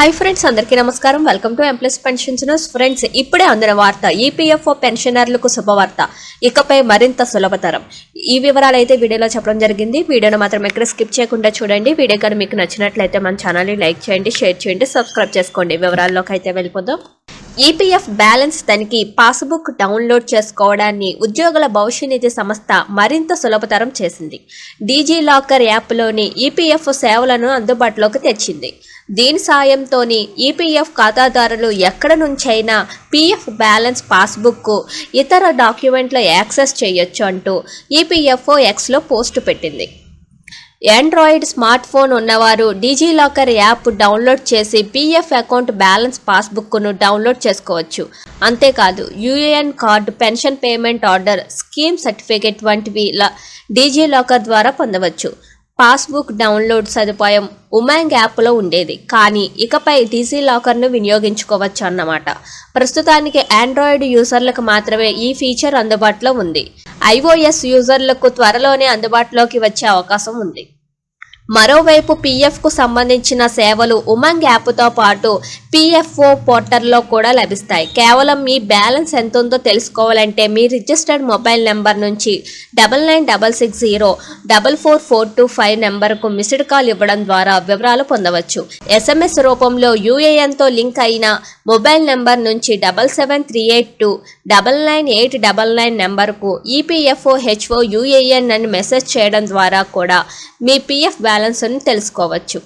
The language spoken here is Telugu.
హాయ్ ఫ్రెండ్స్ అందరికీ నమస్కారం. Welcome to employees pensions friends ఇప్పుడే అందిన వార్త ఈపీఎఫ్ఓ పెన్షనర్లకు శుభవార్త. ఇకపై మరింత సులభతరం. ఈ వివరాలు అయితే వీడియోలో చెప్పడం జరిగింది. వీడియోను మాత్రం ఎక్కడ స్కిప్ చేయకుండా చూడండి. వీడియో కానీ మీకు నచ్చినట్లయితే మన ఛానల్ని లైక్ చేయండి షేర్ చేయండి సబ్స్క్రైబ్ చేసుకోండి. వివరాల్లోకి అయితే వెళ్ళిపోదాం. ఈపీఎఫ్ బ్యాలెన్స్ తనిఖీ పాస్బుక్ డౌన్లోడ్ చేసుకోవడాన్ని ఉద్యోగుల భవిష్య నిధి సంస్థ మరింత సులభతరం చేసింది. డీజీ లాకర్ యాప్లోని ఈపీఎఫ్ సేవలను అందుబాటులోకి తెచ్చింది. దీని సాయంతోని ఈపీఎఫ్ ఖాతాదారులు ఎక్కడ నుంచైనా పీఎఫ్ బ్యాలెన్స్ పాస్బుక్ ఇతర డాక్యుమెంట్ల యాక్సెస్ చేయొచ్చు అంటూ ఈపీఎఫ్ఓ ఎక్స్లో పోస్ట్ పెట్టింది. ఆండ్రాయిడ్ స్మార్ట్ ఫోన్ ఉన్నవారు డిజిలాకర్ యాప్ డౌన్లోడ్ చేసి పీఎఫ్ అకౌంట్ బ్యాలెన్స్ పాస్బుక్ను డౌన్లోడ్ చేసుకోవచ్చు. అంతేకాదు UAN card pension payment order scheme certificate వంటివి డిజిలాకర్ ద్వారా పొందవచ్చు. పాస్బుక్ డౌన్లోడ్ సదుపాయం ఉమాంగ్ యాప్లో ఉండేది. కానీ ఇకపై డిజిలాకర్ను వినియోగించుకోవచ్చు అన్నమాట. ప్రస్తుతానికి ఆండ్రాయిడ్ యూజర్లకు మాత్రమే ఈ ఫీచర్ అందుబాటులో ఉంది. ఐఓఎస్ యూజర్లకు త్వరలోనే అందుబాటులోకి వచ్చే అవకాశం ఉంది. మరోవైపు పీఎఫ్కు సంబంధించిన సేవలు ఉమంగ్ యాప్తో పాటు పీఎఫ్ఓ పోర్టల్లో కూడా లభిస్తాయి. కేవలం మీ బ్యాలెన్స్ ఎంత ఉందో తెలుసుకోవాలంటే మీ రిజిస్టర్డ్ మొబైల్ నెంబర్ నుంచి double nine double six zero double four four two five నెంబర్కు మిస్డ్ కాల్ ఇవ్వడం ద్వారా వివరాలు పొందవచ్చు. ఎస్ఎంఎస్ రూపంలో యూఏఎన్తో లింక్ అయిన మొబైల్ నెంబర్ నుంచి double seven three eight two double nine eight double nine నెంబర్కు ఈపీఎఫ్ఓ హెచ్ఓ యూఏఎన్ అని మెసేజ్ చేయడం ద్వారా కూడా మీ పీఎఫ్ బ్యాలెన్స్ అని తెలుసుకోవచ్చు.